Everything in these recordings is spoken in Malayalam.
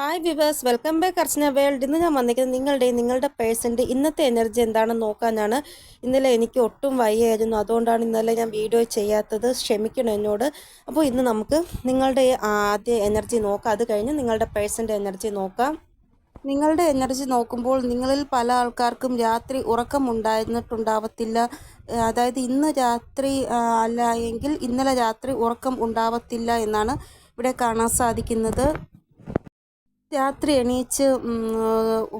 Hi viewers welcome back Archana world ഇന്ന് ഞാൻ വന്നിരിക്കുന്നത് നിങ്ങളുടെ നിങ്ങളുടെ പേഴ്സന്റെ ഇന്നത്തെ എനർജി എന്താണെന്ന് നോക്കാനാണ്. ഇന്നലെ എനിക്ക് ഒട്ടും വയ്യായിരുന്നു. അതുകൊണ്ടാണ് ഇന്നലെ ഞാൻ വീഡിയോ ചെയ്യാത്തത്. ക്ഷമിക്കണം എന്നോട്. അപ്പോൾ ഇന്ന് നമുക്ക് നിങ്ങളുടെ ആദ്യ എനർജി നോക്കാം. അത് കഴിഞ്ഞ് നിങ്ങളുടെ പേഴ്സന്റെ എനർജി നോക്കാം. നിങ്ങളുടെ എനർജി നോക്കുമ്പോൾ നിങ്ങളിൽ പല ആൾക്കാർക്കും രാത്രി ഉറക്കം ഉണ്ടായിരുന്നിട്ടുണ്ടാവത്തില്ല. അതായത് ഇന്ന് രാത്രി അല്ല എങ്കിൽ ഇന്നലെ രാത്രി ഉറക്കം ഉണ്ടാവത്തില്ല എന്നാണ് ഇവിടെ കാണാൻ സാധിക്കുന്നത്. രാത്രി എണീച്ച്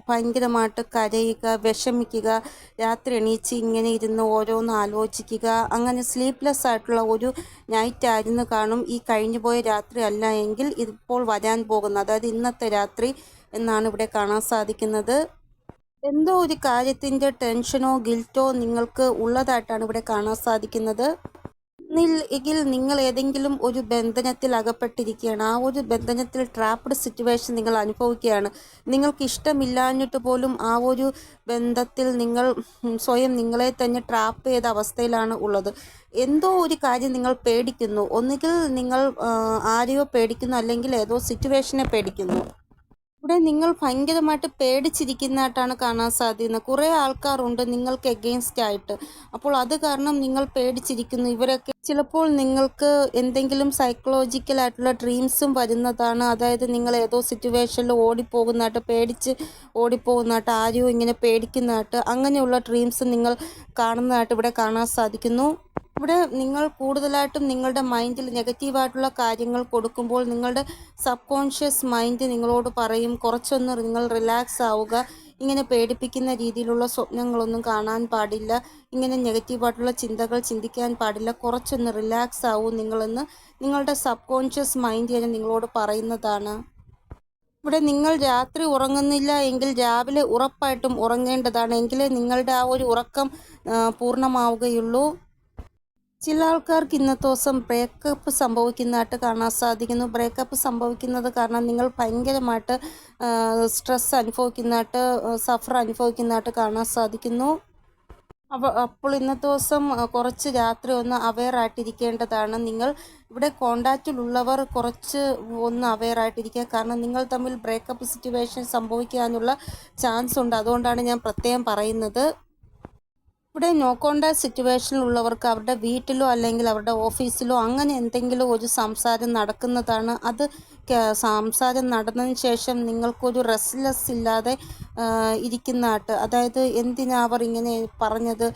ഭയങ്കരമായിട്ട് കരയുക വിഷമിക്കുക രാത്രി എണീച്ച് ഇങ്ങനെ ഇരുന്ന് ഓരോന്ന് ആലോചിക്കുക അങ്ങനെ സ്ലീപ്ലെസ് ആയിട്ടുള്ള ഒരു നൈറ്റ് ആയിരുന്നു കാണും. ഈ കഴിഞ്ഞു പോയ രാത്രി അല്ല എങ്കിൽ ഇപ്പോൾ വരാൻ പോകുന്ന അതായത് ഇന്നത്തെ രാത്രി എന്നാണ് ഇവിടെ കാണാൻ സാധിക്കുന്നത്. എന്തോ ഒരു കാര്യത്തിന്റെ ടെൻഷനോ ഗിൽറ്റോ നിങ്ങൾക്ക് ഉള്ളതായിട്ടാണ് ഇവിടെ കാണാൻ സാധിക്കുന്നത്. എങ്കിൽ നിങ്ങൾ ഏതെങ്കിലും ഒരു ബന്ധനത്തിൽ അകപ്പെട്ടിരിക്കുകയാണ്. ആ ഒരു ബന്ധനത്തിൽ ട്രാപ്ഡ് സിറ്റുവേഷൻ നിങ്ങൾ അനുഭവിക്കുകയാണ്. നിങ്ങൾക്ക് ഇഷ്ടമില്ലാഞ്ഞിട്ട് പോലും ആ ഒരു ബന്ധത്തിൽ നിങ്ങൾ സ്വയം നിങ്ങളെ തന്നെ ട്രാപ്പ് ചെയ്ത അവസ്ഥയിലാണ് ഉള്ളത്. എന്തോ ഒരു കാര്യം നിങ്ങൾ പേടിക്കുന്നു. ഒന്നുകിൽ നിങ്ങൾ ആരെയോ പേടിക്കുന്നു അല്ലെങ്കിൽ ഏതോ സിറ്റുവേഷനെ പേടിക്കുന്നു. ഇവിടെ നിങ്ങൾ ഭയങ്കരമായിട്ട് പേടിച്ചിരിക്കുന്നതായിട്ടാണ് കാണാൻ സാധിക്കുന്നത്. കുറേ ആൾക്കാരുണ്ട് നിങ്ങൾക്ക് എഗെയിൻസ്റ്റ് ആയിട്ട്. അപ്പോൾ അത് കാരണം നിങ്ങൾ പേടിച്ചിരിക്കുന്നു. ഇവരൊക്കെ ചിലപ്പോൾ നിങ്ങൾക്ക് എന്തെങ്കിലും സൈക്കോളജിക്കൽ ആയിട്ടുള്ള ഡ്രീംസും വരുന്നതാണ്. അതായത് നിങ്ങൾ ഏതോ സിറ്റുവേഷനിൽ ഓടിപ്പോകുന്നതായിട്ട് പേടിച്ച് ഓടിപ്പോകുന്നതായിട്ട് ആരെയോ ഇങ്ങനെ പേടിക്കുന്നതായിട്ട് അങ്ങനെയുള്ള ഡ്രീംസ് നിങ്ങൾ കാണുന്നതായിട്ട് ഇവിടെ കാണാൻ സാധിക്കുന്നു. ഇവിടെ നിങ്ങൾ കൂടുതലായിട്ടും നിങ്ങളുടെ മൈൻഡിൽ നെഗറ്റീവായിട്ടുള്ള കാര്യങ്ങൾ കൊടുക്കുമ്പോൾ നിങ്ങളുടെ സബ് കോൺഷ്യസ് മൈൻഡ് നിങ്ങളോട് പറയും കുറച്ചൊന്ന് നിങ്ങൾ റിലാക്സ് ആവുക. ഇങ്ങനെ പേടിപ്പിക്കുന്ന രീതിയിലുള്ള സ്വപ്നങ്ങളൊന്നും കാണാൻ പാടില്ല. ഇങ്ങനെ നെഗറ്റീവായിട്ടുള്ള ചിന്തകൾ ചിന്തിക്കാൻ പാടില്ല. കുറച്ചൊന്ന് റിലാക്സ് ആവും നിങ്ങളെന്ന് നിങ്ങളുടെ സബ് കോൺഷ്യസ് മൈൻഡ് തന്നെ നിങ്ങളോട് പറയുന്നതാണ്. ഇവിടെ നിങ്ങൾ രാത്രി ഉറങ്ങുന്നില്ല എങ്കിൽ രാവിലെ ഉറപ്പായിട്ടും ഉറങ്ങേണ്ടതാണ്. എങ്കിലേ നിങ്ങളുടെ ആ ഒരു ഉറക്കം പൂർണമാവുകയുള്ളൂ. ചില ആൾക്കാർക്ക് ഇന്നത്തെ ദിവസം ബ്രേക്കപ്പ് സംഭവിക്കുന്നതായിട്ട് കാണാൻ സാധിക്കുന്നു. ബ്രേക്കപ്പ് സംഭവിക്കുന്നത് കാരണം നിങ്ങൾ ഭയങ്കരമായിട്ട് സ്ട്രെസ് അനുഭവിക്കുന്നതായിട്ട് സഫർ അനുഭവിക്കുന്നതായിട്ട് കാണാൻ സാധിക്കുന്നു. അപ്പോൾ അപ്പോൾ ഇന്നത്തെ ദിവസം കുറച്ച് രാത്രി ഒന്ന് അവെയർ ആയിട്ടിരിക്കേണ്ടതാണ്. നിങ്ങൾ ഇവിടെ കോണ്ടാക്റ്റിലുള്ളവർ കുറച്ച് ഒന്ന് അവെയർ ആയിട്ടിരിക്കുക. കാരണം നിങ്ങൾ തമ്മിൽ ബ്രേക്കപ്പ് സിറ്റുവേഷൻ സംഭവിക്കാനുള്ള ചാൻസ് ഉണ്ട്. അതുകൊണ്ടാണ് ഞാൻ പ്രത്യേകം പറയുന്നത്. ഇവിടെ നോ കോണ്ടാക്ട് സിറ്റുവേഷനിലുള്ളവർക്ക് അവരുടെ വീട്ടിലോ അല്ലെങ്കിൽ അവരുടെ ഓഫീസിലോ അങ്ങനെ എന്തെങ്കിലും ഒരു സംസാരം നടക്കുന്നതാണ്. അത് സംസാരം നടന്നതിന് ശേഷം നിങ്ങൾക്കൊരു റെസ്റ്റ്ലെസ് ഇല്ലാതെ ഇരിക്കുന്ന ഇരിക്കുന്നതായിട്ട് അതായത് എന്തിനാവർ ഇങ്ങനെ പറഞ്ഞത്?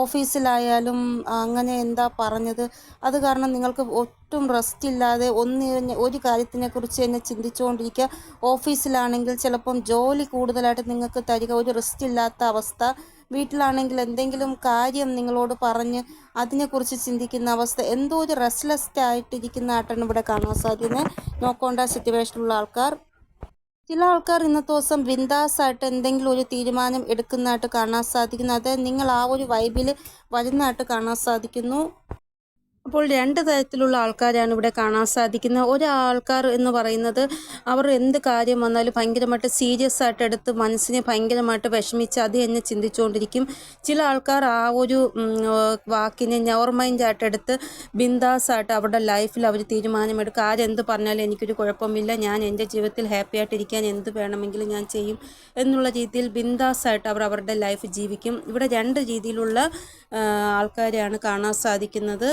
ഓഫീസിലായാലും അങ്ങനെ എന്താ പറഞ്ഞത്? അത് കാരണം നിങ്ങൾക്ക് ഒട്ടും റെസ്റ്റ് ഇല്ലാതെ ഒന്ന് ഒരു കാര്യത്തിനെ കുറിച്ച് തന്നെ ചിന്തിച്ചുകൊണ്ടിരിക്കുക ഓഫീസിലാണെങ്കിൽ ചിലപ്പം ജോലി കൂടുതലായിട്ട് നിങ്ങൾക്ക് തരിക ഒരു റെസ്റ്റ് ഇല്ലാത്ത അവസ്ഥ വീട്ടിലാണെങ്കിൽ എന്തെങ്കിലും കാര്യം നിങ്ങളോട് പറഞ്ഞ് അതിനെക്കുറിച്ച് ചിന്തിക്കുന്ന അവസ്ഥ എന്തോ ഒരു റെസ്റ്റ്ലെസ് ആയിട്ടിരിക്കുന്നതായിട്ടാണ് ഇവിടെ കാണാൻ സാധിക്കുന്നത് നോക്കേണ്ട സിറ്റുവേഷനിലുള്ള ആൾക്കാർ. ചില ആൾക്കാർ ഇന്നത്തെ ദിവസം ബിന്ദാസായിട്ട് എന്തെങ്കിലും ഒരു തീരുമാനം എടുക്കുന്നതായിട്ട് കാണാൻ സാധിക്കുന്നു. അത് നിങ്ങൾ ആ ഒരു വൈബിൽ വരുന്നതായിട്ട് കാണാൻ സാധിക്കുന്നു. അപ്പോൾ രണ്ട് തരത്തിലുള്ള ആൾക്കാരാണ് ഇവിടെ കാണാൻ സാധിക്കുന്നത് ഒരാൾക്കാർ എന്ന് പറയുന്നത് അവർ എന്ത് കാര്യം വന്നാലും ഭയങ്കരമായിട്ട് സീരിയസ് ആയിട്ട് എടുത്ത് മനസ്സിനെ ഭയങ്കരമായിട്ട് വിഷമിച്ച് അത് തന്നെ ചിന്തിച്ചുകൊണ്ടിരിക്കും. ചില ആൾക്കാർ ആ ഒരു വാക്കിനെ നെവർ മൈൻഡ് ആയിട്ട് എടുത്ത് ബിന്ദാസായിട്ട് അവരുടെ ലൈഫിൽ അവർ തീരുമാനമെടുക്കും. ആരെന്ത് പറഞ്ഞാലും എനിക്കൊരു കുഴപ്പമില്ല. ഞാൻ എന്റെ ജീവിതത്തിൽ ഹാപ്പി ആയിട്ടിരിക്കാൻ എന്ത് വേണമെങ്കിലും ഞാൻ ചെയ്യും എന്നുള്ള രീതിയിൽ ബിന്ദാസായിട്ട് അവർ അവരുടെ ലൈഫ് ജീവിക്കും. ഇവിടെ രണ്ട് രീതിയിലുള്ള ആൾക്കാരെയാണ് കാണാൻ സാധിക്കുന്നത്.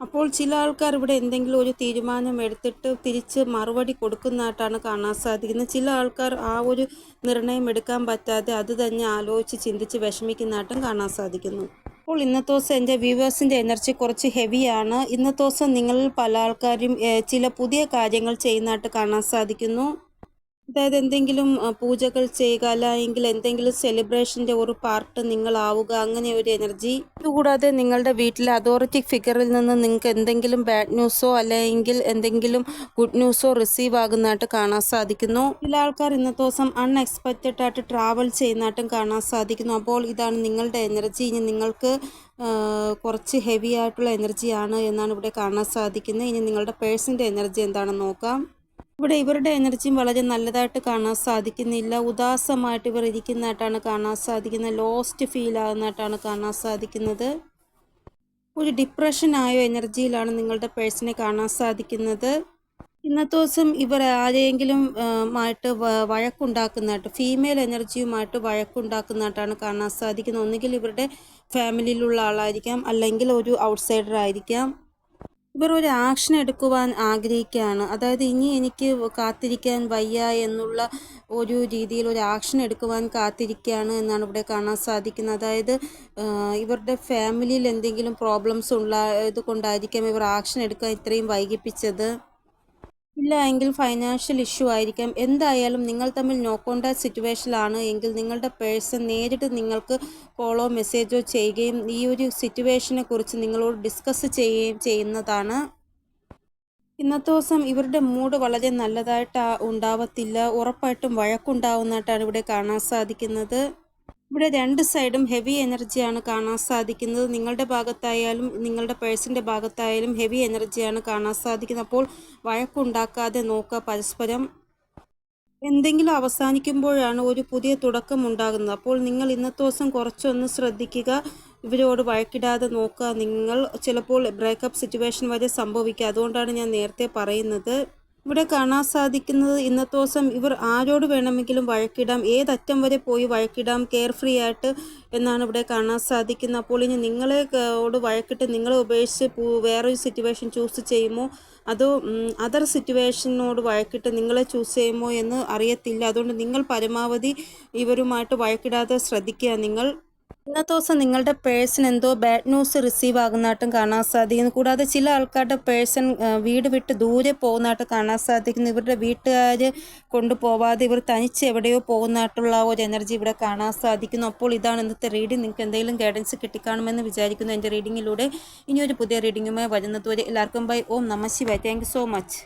അപ്പോൾ ചില ആൾക്കാർ ഇവിടെ എന്തെങ്കിലും ഒരു തീരുമാനം എടുത്തിട്ട് തിരിച്ച് മറുപടി കൊടുക്കുന്നതായിട്ടാണ് കാണാൻ സാധിക്കുന്നത്. ചില ആൾക്കാർ ആ ഒരു നിർണയം എടുക്കാൻ പറ്റാതെ അത് തന്നെ ആലോചിച്ച് ചിന്തിച്ച് വിഷമിക്കുന്നതായിട്ടും കാണാൻ സാധിക്കുന്നു. അപ്പോൾ ഇന്നത്തെ ദിവസം എന്റെ വ്യൂവേഴ്സിന്റെ എനർജി കുറച്ച് ഹെവിയാണ്. ഇന്നത്തെ ദിവസം നിങ്ങളിൽ പല ആൾക്കാരും ചില പുതിയ കാര്യങ്ങൾ ചെയ്യുന്നതായിട്ട് കാണാൻ സാധിക്കുന്നു. അതായത് എന്തെങ്കിലും പൂജകൾ ചെയ്യുക അല്ലെങ്കിൽ എന്തെങ്കിലും സെലിബ്രേഷന്റെ ഒരു പാർട്ട് നിങ്ങളാവുക അങ്ങനെ ഒരു എനർജി ഇതുകൂടാതെ നിങ്ങളുടെ വീട്ടിലെ അതോറിറ്റി ഫിഗറിൽ നിന്ന് നിങ്ങൾക്ക് എന്തെങ്കിലും ബാഡ് ന്യൂസോ അല്ലെങ്കിൽ എന്തെങ്കിലും ഗുഡ് ന്യൂസോ റിസീവ് ആകുന്നതായിട്ട് കാണാൻ സാധിക്കുന്നു. ചില ആൾക്കാർ ഇന്നത്തെ ദിവസം അൺഎക്സ്പെക്റ്റഡ് ആയിട്ട് ട്രാവൽ ചെയ്യുന്നതായിട്ടും കാണാൻ സാധിക്കുന്നു. അപ്പോൾ ഇതാണ് നിങ്ങളുടെ എനർജി ഇനി നിങ്ങൾക്ക് കുറച്ച് ഹെവി ആയിട്ടുള്ള എനർജിയാണ് എന്നാണ് ഇവിടെ കാണാൻ സാധിക്കുന്നത്. ഇനി നിങ്ങളുടെ പേഴ്സന്റെ എനർജി എന്താണെന്ന് നോക്കാം. ഇവിടെ ഇവരുടെ എനർജിയും വളരെ നല്ലതായിട്ട് കാണാൻ സാധിക്കുന്നില്ല. ഉദാസമായിട്ട് ഇവർ ഇരിക്കുന്നതായിട്ടാണ് കാണാൻ സാധിക്കുന്നത്. ലോസ്റ്റ് ഫീൽ ആകുന്നതായിട്ടാണ് കാണാൻ സാധിക്കുന്നത്. ഒരു ഡിപ്രഷൻ ആയ എനർജിയിലാണ് നിങ്ങളുടെ പേഴ്സണെ കാണാൻ സാധിക്കുന്നത്. ഇന്നത്തെ ദിവസം ഇവർ ആരെയെങ്കിലും ആയിട്ട് വഴക്കുണ്ടാക്കുന്നതായിട്ട് ഫീമെയിൽ എനർജിയുമായിട്ട് വഴക്കുണ്ടാക്കുന്നതായിട്ടാണ് കാണാൻ സാധിക്കുന്നത്. ഒന്നുകിൽ ഇവരുടെ ഫാമിലിയിലുള്ള ആളായിരിക്കാം അല്ലെങ്കിൽ ഒരു ഔട്ട്സൈഡർ ആയിരിക്കാം. ഇവർ ഒരു ആക്ഷൻ എടുക്കുവാൻ ആഗ്രഹിക്കുകയാണ്. അതായത് ഇനി എനിക്ക് കാത്തിരിക്കാൻ വയ്യ എന്നുള്ള ഒരു രീതിയിൽ ഒരു ആക്ഷൻ എടുക്കുവാൻ കാത്തിരിക്കുകയാണ് എന്നാണ് ഇവിടെ കാണാൻ സാധിക്കുന്നത്. അതായത് ഇവരുടെ ഫാമിലിയിൽ എന്തെങ്കിലും പ്രോബ്ലംസ് കൊണ്ടായിരിക്കാം ഇവർ ആക്ഷൻ എടുക്കാൻ ഇത്രയും വൈകിപ്പിച്ചത്. ഇല്ല എങ്കിൽ ഫൈനാൻഷ്യൽ ഇഷ്യൂ ആയിരിക്കാം. എന്തായാലും നിങ്ങൾ തമ്മിൽ നോ കോൺടാക്ട് സിറ്റുവേഷനിലാണ് എങ്കിൽ നിങ്ങളുടെ പേഴ്സൺ നേരിട്ട് നിങ്ങൾക്ക് കോളോ മെസ്സേജോ ചെയ്യുകയും ഈ ഒരു സിറ്റുവേഷനെ കുറിച്ച് നിങ്ങളോട് ഡിസ്കസ് ചെയ്യുകയും ചെയ്യുന്നതാണ്. ഇന്നത്തെ ദിവസം ഇവരുടെ മൂഡ് വളരെ നല്ലതായിട്ട് ഉണ്ടാവത്തില്ല. ഉറപ്പായിട്ടും വഴക്കുണ്ടാവുന്നതായിട്ടാണ് ഇവിടെ കാണാൻ സാധിക്കുന്നത്. ഇവിടെ രണ്ട് സൈഡും ഹെവി എനർജിയാണ് കാണാൻ സാധിക്കുന്നത്. നിങ്ങളുടെ ഭാഗത്തായാലും നിങ്ങളുടെ പേഴ്സിന്റെ ഭാഗത്തായാലും ഹെവി എനർജിയാണ് കാണാൻ സാധിക്കുന്നത്. അപ്പോൾ വഴക്കുണ്ടാക്കാതെ നോക്കുക പരസ്പരം. എന്തെങ്കിലും അവസാനിക്കുമ്പോഴാണ് ഒരു പുതിയ തുടക്കം ഉണ്ടാകുന്നത്. അപ്പോൾ നിങ്ങൾ ഇന്നത്തെ ദിവസം കുറച്ചൊന്ന് ശ്രദ്ധിക്കുക. ഇവരോട് വഴക്കിടാതെ നോക്കുക. നിങ്ങൾ ചിലപ്പോൾ ബ്രേക്കപ്പ് സിറ്റുവേഷൻ വരെ സംഭവിക്കുക. അതുകൊണ്ടാണ് ഞാൻ നേരത്തെ പറയുന്നത്. ഇവിടെ കാണാൻ സാധിക്കുന്നത് ഇന്നത്തെ ദിവസം ഇവർ ആരോട് വേണമെങ്കിലും വഴക്കിടാം ഏതറ്റം വരെ പോയി വഴക്കിടാം കെയർ ഫ്രീ ആയിട്ട് എന്നാണ് ഇവിടെ കാണാൻ സാധിക്കുന്നത്. അപ്പോൾ ഇനി നിങ്ങളെ ഓട് വഴക്കിട്ട് നിങ്ങളെ ഉപേക്ഷിച്ച് പോ- വേറൊരു സിറ്റുവേഷൻ ചൂസ് ചെയ്യുമോ? അതോ അതർ സിറ്റുവേഷനോട് വഴക്കിട്ട് നിങ്ങളെ ചൂസ് ചെയ്യുമോ എന്ന് അറിയത്തില്ല. അതുകൊണ്ട് നിങ്ങൾ പരമാവധി ഇവരുമായിട്ട് വഴക്കിടാതെ ശ്രദ്ധിക്കുക. നിങ്ങൾ ഇന്നത്തെ ദിവസം നിങ്ങളുടെ പേഴ്സൺ എന്തോ ബാഡ് ന്യൂസ് റിസീവ് ആകുന്നതായിട്ടും കാണാൻ സാധിക്കുന്നു. കൂടാതെ ചില ആൾക്കാരുടെ പേഴ്സൺ വീട് വിട്ട് ദൂരെ പോകുന്നതായിട്ട് കാണാൻ സാധിക്കുന്നു. ഇവരുടെ വീട്ടുകാർ കൊണ്ടുപോവാതെ ഇവർ തനിച്ച് എവിടെയോ പോകുന്നതായിട്ടുള്ള ഒരു എനർജി ഇവിടെ കാണാൻ സാധിക്കുന്നു. അപ്പോൾ ഇതാണ് ഇന്നത്തെ റീഡിംഗ് നിങ്ങൾക്ക് എന്തെങ്കിലും ഗൈഡൻസ് കിട്ടിക്കാണുമെന്ന് വിചാരിക്കുന്നു. എന്റെ റീഡിങ്ങിലൂടെ ഇനിയൊരു പുതിയ റീഡിങ്ങുമായി വരുന്നതുവരെ എല്ലാവർക്കും ബൈ ഓം നമ ശിവായ. Thank so much